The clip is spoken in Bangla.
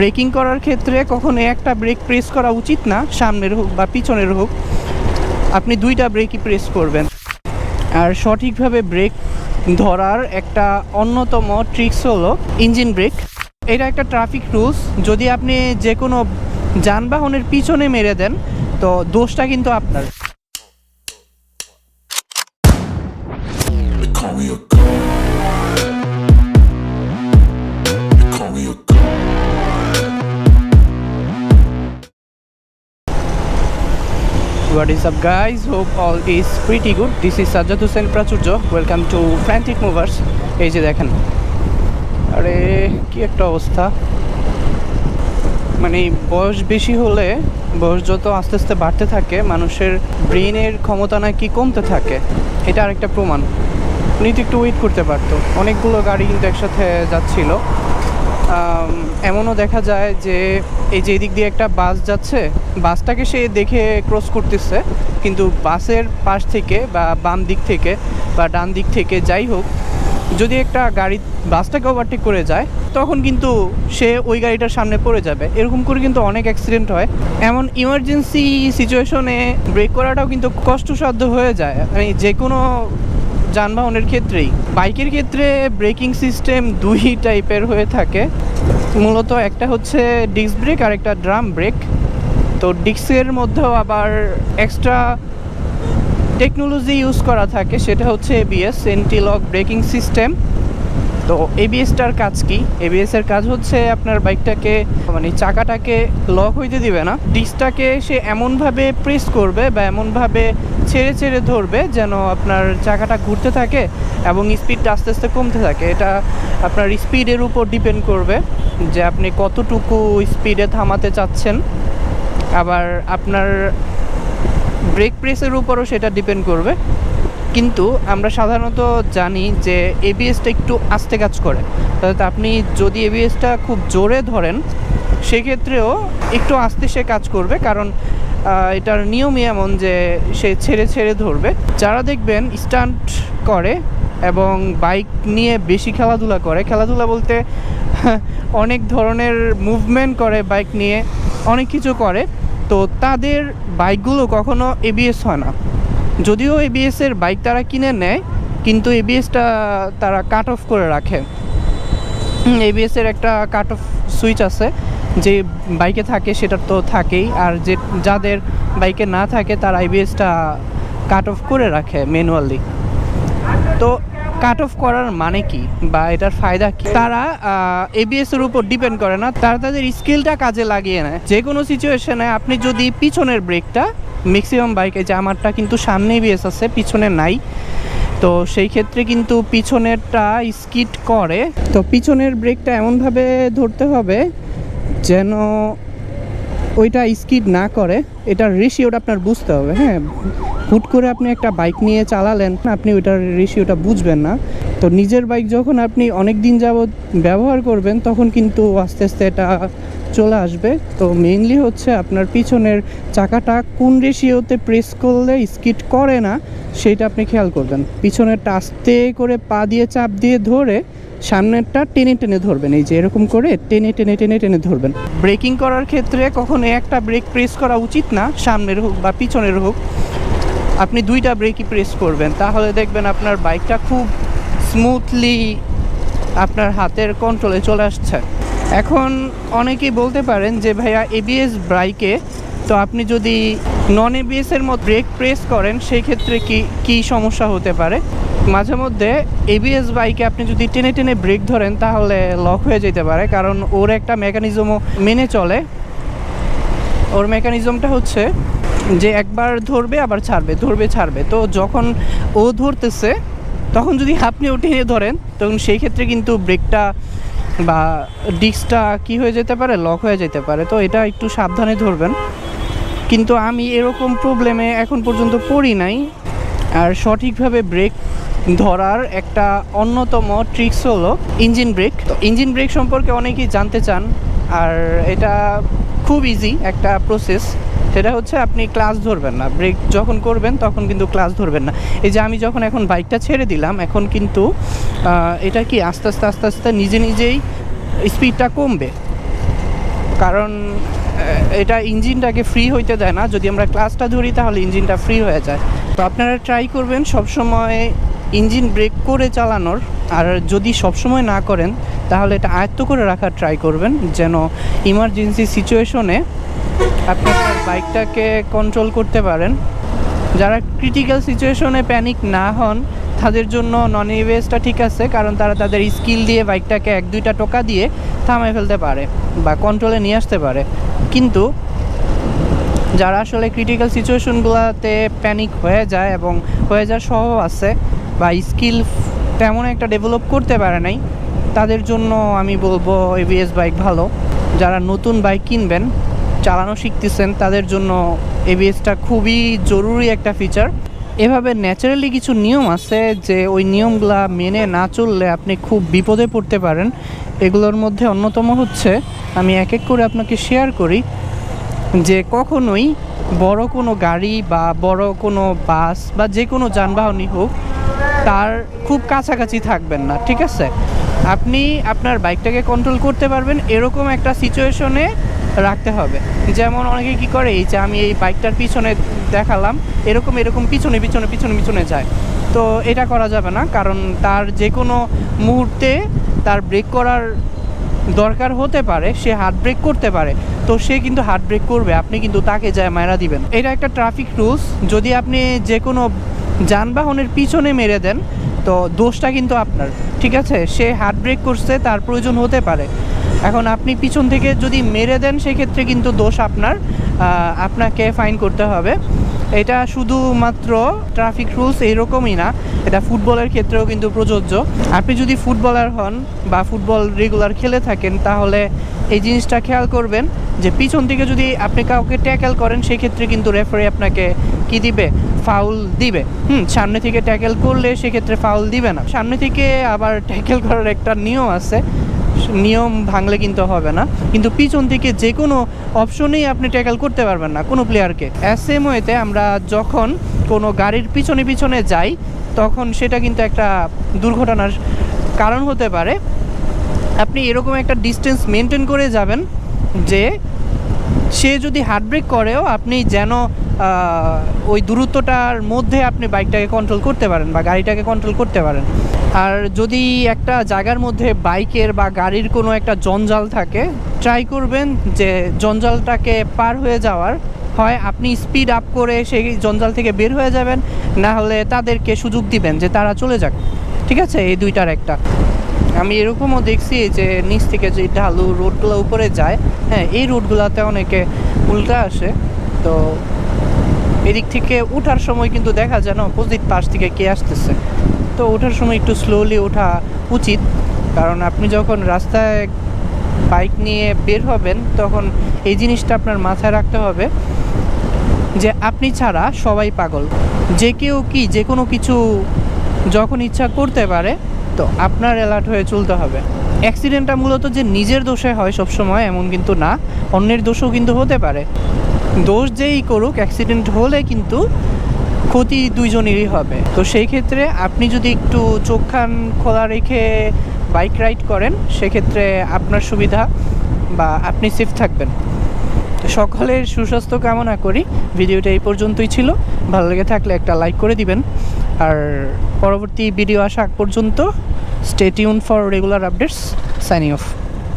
ব্রেকিং করার ক্ষেত্রে কখনো একটা ব্রেক প্রেস করা উচিত না, সামনের হোক বা পিছনের হোক। আপনি দুইটা ব্রেকই প্রেস করবেন। আর সঠিকভাবে ব্রেক ধরার একটা অন্যতম ট্রিক্স হলো ইঞ্জিন ব্রেক। এটা একটা ট্রাফিক রুলস। যদি আপনি যে কোনো যানবাহনের পিছনে মেরে দেন, তো দোষটা কিন্তু আপনার। What is up, guys? Hope all is pretty good. This is Sajjad Hussain Prachurjo. Welcome to Frantic Movers. এই যে দেখেন আরে, কি একটা অবস্থা মানে বয়স বেশি হলে, বয়স যত আস্তে আস্তে বাড়তে থাকে, মানুষের ব্রেনের ক্ষমতা নাকি কমতে থাকে, এটা আরেকটা প্রমাণ উনি তো একটু ওয়েট করতে পারতো অনেকগুলো গাড়ি কিন্তু একসাথে যাচ্ছিল এমনও দেখা যায় যে এই যে এদিক দিয়ে একটা বাস যাচ্ছে, বাসটাকে সে দেখে ক্রস করতেছে, কিন্তু বাসের পাশ থেকে বা বাম দিক থেকে বা ডান দিক থেকে যাই হোক, যদি একটা গাড়ি বাসটাকে ওভারটেক করে যায়, তখন কিন্তু সে ওই গাড়িটার সামনে পড়ে যাবে। এরকম করে কিন্তু অনেক অ্যাক্সিডেন্ট হয়। এমন ইমার্জেন্সি সিচুয়েশনে ব্রেক করাটাও কিন্তু কষ্টসাধ্য হয়ে যায়। মানে যে কোনো যানবাহনের ক্ষেত্রেই। বাইকের ক্ষেত্রে ব্রেকিং সিস্টেম দুই টাইপের হয়ে থাকে। মূলত একটা হচ্ছে ডিস্ক ব্রেক আর একটা ড্রাম ব্রেক। তো ডিস্কের মধ্যেও আবার এক্সট্রা টেকনোলজি ইউজ করা থাকে, সেটা হচ্ছে এবিএস এন্টিলক ব্রেকিং সিস্টেম। তো এবিএসটার কাজ কি? এবিএসের কাজ হচ্ছে আপনার বাইকটাকে মানে চাকাটাকে লক হইতে দিবে না। ডিস্কটাকে সে এমনভাবে প্রেস করবে বা এমনভাবে ছেড়ে ছেড়ে ধরবে যেন আপনার চাকাটা ঘুরতে থাকে এবং স্পিডটা আস্তে আস্তে কমতে থাকে। এটা আপনার স্পিডের উপর ডিপেন্ড করবে যে আপনি কতটুকু স্পিডে থামাতে চাচ্ছেন। আবার আপনার ব্রেক প্রেসের উপরও সেটা ডিপেন্ড করবে। কিন্তু আমরা সাধারণত জানি যে এবিএসটা একটু আস্তে কাজ করে। অর্থাৎ আপনি যদি এবিএসটা খুব জোরে ধরেন সেক্ষেত্রেও একটু আস্তে সে কাজ করবে, কারণ এটার নিয়মই এমন যে সে ছেড়ে ছেড়ে ধরবে। যারা দেখবেন স্টান্ট করে এবং বাইক নিয়ে বেশি খেলাধুলা করে, খেলাধুলা বলতে অনেক ধরনের মুভমেন্ট করে বাইক নিয়ে, অনেক কিছু করে, তো তাদের বাইকগুলো কখনো এবিএস হয় না। যদিও এবিএস এর বাইক তারা কিনে নেয়, কিন্তু এবিএসটা তারা কাট অফ করে রাখে। এবিএস এর একটা কাট অফ সুইচ আছে। যে বাইকে থাকে সেটা তো থাকেই, আর যে যাদের বাইকে না থাকে তারা এবিএসটা কাট অফ করে রাখে ম্যানুয়ালি তো কাট অফ করার মানে কি বা এটার ফায়দা কি? তারা এবিএস এর উপর ডিপেন্ড করে না, তারা তাদের স্কিলটা কাজে লাগিয়ে নেয়। যে কোনো সিচুয়েশনে আপনি যদি পিছনের ব্রেকটা ম্যাক্সিমাম বাইকে যে আমারটা কিন্তু সামনে এবিএস আছে, পিছনে নাই, তো সেই ক্ষেত্রে কিন্তু পিছনেরটা স্কিট করে। তো পিছনের ব্রেকটা এমনভাবে ধরতে হবে যেন ওইটা স্কিড না করে, এটার রেশিওটা আপনার বুঝতে হবে হ্যাঁ? হুট করে আপনি একটা বাইক নিয়ে চালালেন, আপনি ওইটার রেশিওটা বুঝবেন না। তো নিজের বাইক যখন আপনি অনেক দিন যাবৎ ব্যবহার করবেন, তখন কিন্তু আস্তে আস্তে এটা চলে আসবে। তো মেইনলি হচ্ছে আপনার পিছনের চাকাটা কোন রেশিওতে প্রেস করলে স্কিট করে না, সেটা আপনি খেয়াল করবেন। পিছনেরটা আস্তে করে পা দিয়ে চাপ দিয়ে ধরে সামনেরটা টেনে টেনে ধরবেন। এই যে এরকম করে টেনে টেনে টেনে টেনে ধরবেন। ব্রেকিং করার ক্ষেত্রে কখনো একটা ব্রেক প্রেস করা উচিত না, সামনের হোক বা পিছনের হোক। আপনি দুইটা ব্রেকই প্রেস করবেন। তাহলে দেখবেন আপনার বাইকটা খুব স্মুথলি আপনার হাতের কন্ট্রোলে চলে আসছে। এখন অনেকেই বলতে পারেন যে, ভাইয়া এবিএস বাইকে তো আপনি যদি নন এবিএস এর মধ্যে ব্রেক প্রেস করেন সেই ক্ষেত্রে কি কি সমস্যা হতে পারে? মাঝে মধ্যে এবিএস বাইকে আপনি যদি টেনে টেনে ব্রেক ধরেন, তাহলে লক হয়ে যেতে পারে। কারণ ওর একটা মেকানিজমও মেনে চলে। ওর মেকানিজমটা হচ্ছে যে, একবার ধরবে, আবার ছাড়বে, ধরবে, ছাড়বে। তো যখন ও ধরতেছে, তখন যদি আপনি ও টেনে ধরেন, তখন সেই ক্ষেত্রে কিন্তু ব্রেকটা বা ডিস্কটা কি হয়ে যেতে পারে? লক হয়ে যেতে পারে। তো এটা একটু সাবধানে ধরবেন। কিন্তু আমি এরকম প্রবলেমে এখন পর্যন্ত পড়ি নাই। আর সঠিকভাবে ব্রেক ধরার একটা অন্যতম ট্রিক্স হলো ইঞ্জিন ব্রেক তো ইঞ্জিন ব্রেক সম্পর্কে অনেকেই জানতে চান। আর এটা খুব ইজি একটা প্রসেস সেটা হচ্ছে আপনি ক্লাস ধরবেন না। ব্রেক যখন করবেন, তখন কিন্তু ক্লাস ধরবেন না। এই যে আমি যখন এখন বাইকটা ছেড়ে দিলাম, এখন কিন্তু এটা কি আস্তে আস্তে আস্তে আস্তে নিজে নিজেই স্পিডটা কমবে? কারণ এটা ইঞ্জিনটাকে ফ্রি হইতে দেয় না। যদি আমরা ক্লাসটা ধরি, তাহলে ইঞ্জিনটা ফ্রি হয়ে যায়। তো আপনারা ট্রাই করবেন সবসময় ইঞ্জিন ব্রেক করে চালানোর। আর যদি সবসময় না করেন, তাহলে এটা আয়ত্ত করে রাখার ট্রাই করবেন। যেন ইমার্জেন্সি সিচুয়েশনে আপনি আপনার বাইকটাকে কন্ট্রোল করতে পারেন। যারা ক্রিটিক্যাল সিচুয়েশনে প্যানিক না হন, তাদের জন্য নন ইভিএসটা ঠিক আছে, কারণ তারা তাদের স্কিল দিয়ে বাইকটাকে এক, দুইটা টোকা দিয়ে থামায় ফেলতে পারে বা কন্ট্রোলে নিয়ে আসতে পারে। কিন্তু যারা আসলে ক্রিটিক্যাল সিচুয়েশনগুলোতে প্যানিক হয়ে যায় এবং হয়ে যাওয়ার স্বভাব আছে বা স্কিল তেমন একটা ডেভেলপ করতে পারে নাই, তাদের জন্য আমি বলব এবিএস বাইক ভালো। যারা নতুন বাইক কিনবেন চালানো শিখতেছেন, তাদের জন্য এবিএসটা খুবই জরুরি একটা ফিচার এভাবে ন্যাচারালি কিছু নিয়ম আছে যে ওই নিয়মগুলা মেনে না চললে আপনি খুব বিপদে পড়তে পারেন। এগুলোর মধ্যে অন্যতম হচ্ছে, আমি এক এক করে আপনাকে শেয়ার করি, যে কখনোই বড় কোনো গাড়ি বা বড় কোনো বাস বা যে কোনো যানবাহনই হোক, তার খুব কাছাকাছি থাকবেন না, ঠিক আছে? আপনি আপনার বাইকটাকে কন্ট্রোল করতে পারবেন, এরকম একটা সিচুয়েশনে রাখতে হবে। যেমন অনেকে কি করে, এই যে আমি এই বাইকটার পিছনে দেখালাম, এরকম এরকম পিছনে পিছনে পিছনে পিছনে যায়। তো এটা করা যাবে না, কারণ তার যে কোনো মুহূর্তে তার ব্রেক করার দরকার হতে পারে, সে হার্ট ব্রেক করতে পারে। তো সে কিন্তু হার্ট ব্রেক করবে, আপনি কিন্তু তাকে যায় মায়েরা দিবেন। এটা একটা ট্রাফিক রুলস, যদি আপনি যে কোনো যানবাহনের পিছনে মেরে দেন, তো দোষটা কিন্তু আপনার, ঠিক আছে? সে হার্ট ব্রেক করছে, তার প্রয়োজন হতে পারে। এখন আপনি পিছন থেকে যদি মেরে দেন, সেক্ষেত্রে কিন্তু দোষ আপনার। আপনাকে ফাইন করতে হবে। এটা শুধুমাত্র ট্রাফিক রুলস এইরকমই না, এটা ফুটবলের ক্ষেত্রেও কিন্তু প্রযোজ্য। আপনি যদি ফুটবলার হন বা ফুটবল রেগুলার খেলে থাকেন, তাহলে এই জিনিসটা খেয়াল করবেন যে পিছন থেকে যদি আপনি কাউকে ট্যাকেল করেন, সেক্ষেত্রে কিন্তু রেফারি আপনাকে কি দিবে? ফাউল দিবে। হুম, সামনে থেকে ট্যাকেল করলে সেক্ষেত্রে ফাউল দিবে না। সামনে থেকে আবার ট্যাকেল করার একটা নিয়ম আছে। নিয়ম ভাঙলে কিন্তু হবে না। কিন্তু পিছন থেকে যে কোনো অপশনেই আপনি ট্যাকেল করতে পারবেন না কোনো প্লেয়ারকে এসএম ওয়েতে আমরা যখন কোনো গাড়ির পিছনে পিছনে যাই, তখন সেটা কিন্তু একটা দুর্ঘটনার কারণ হতে পারে। আপনি এরকম একটা ডিস্টেন্স মেনটেন করে যাবেন যে সে যদি হার্ট ব্রেক করেও আপনি যেন ওই দূরত্বটার মধ্যে আপনি বাইকটাকে কন্ট্রোল করতে পারেন বা গাড়িটাকে কন্ট্রোল করতে পারেন। আর যদি একটা জায়গার মধ্যে বাইকের বা গাড়ির কোনো একটা জঞ্জাল থাকে ট্রাই করবেন যে জঞ্জালটাকে পার হয়ে যাওয়ার। হয় আপনি স্পিড আপ করে সেই জঞ্জাল থেকে বের হয়ে যাবেন, না হলে তাদেরকে সুযোগ দিবেন যে তারা চলে যাক। ঠিক আছে? এই দুইটার একটা। আমি এরকমও দেখছি যে নিচ থেকে যে ঢালু রোডগুলো উপরে যায় হ্যাঁ এই রোডগুলোতে অনেকে উল্টা আসে। তো এদিক থেকে ওঠার সময় কিন্তু দেখা যায় না, অপোজিট পাশ থেকে কে আসতেছে। তো ওঠার সময় একটু স্লোলি ওঠা উচিত, কারণ আপনি যখন রাস্তায় বাইক নিয়ে বের হবেন, তখন এই জিনিসটা আপনার মাথায় রাখতে হবে যে আপনি ছাড়া সবাই পাগল। যে কেউ কি যে কোনো কিছু যখন ইচ্ছা করতে পারে, তো আপনার অ্যালার্ট হয়ে চলতে হবে। অ্যাক্সিডেন্টটা মূলত যে নিজের দোষে হয় সবসময় এমন কিন্তু না, অন্যের দোষও কিন্তু হতে পারে। দোষ যেই করুক অ্যাক্সিডেন্ট হলে কিন্তু ক্ষতি দুইজনেরই হবে। তো সেই ক্ষেত্রে আপনি যদি একটু চোখ কান খোলা রেখে বাইক রাইড করেন, সেক্ষেত্রে আপনার সুবিধা বা আপনি সেফ থাকবেন। সকলের সুস্বাস্থ্য কামনা করি। ভিডিওটা এই পর্যন্তই ছিল। ভালো লেগে থাকলে একটা লাইক করে দিবেন। আর পরবর্তী ভিডিও আসা আগ পর্যন্ত stay tuned for regular updates signing off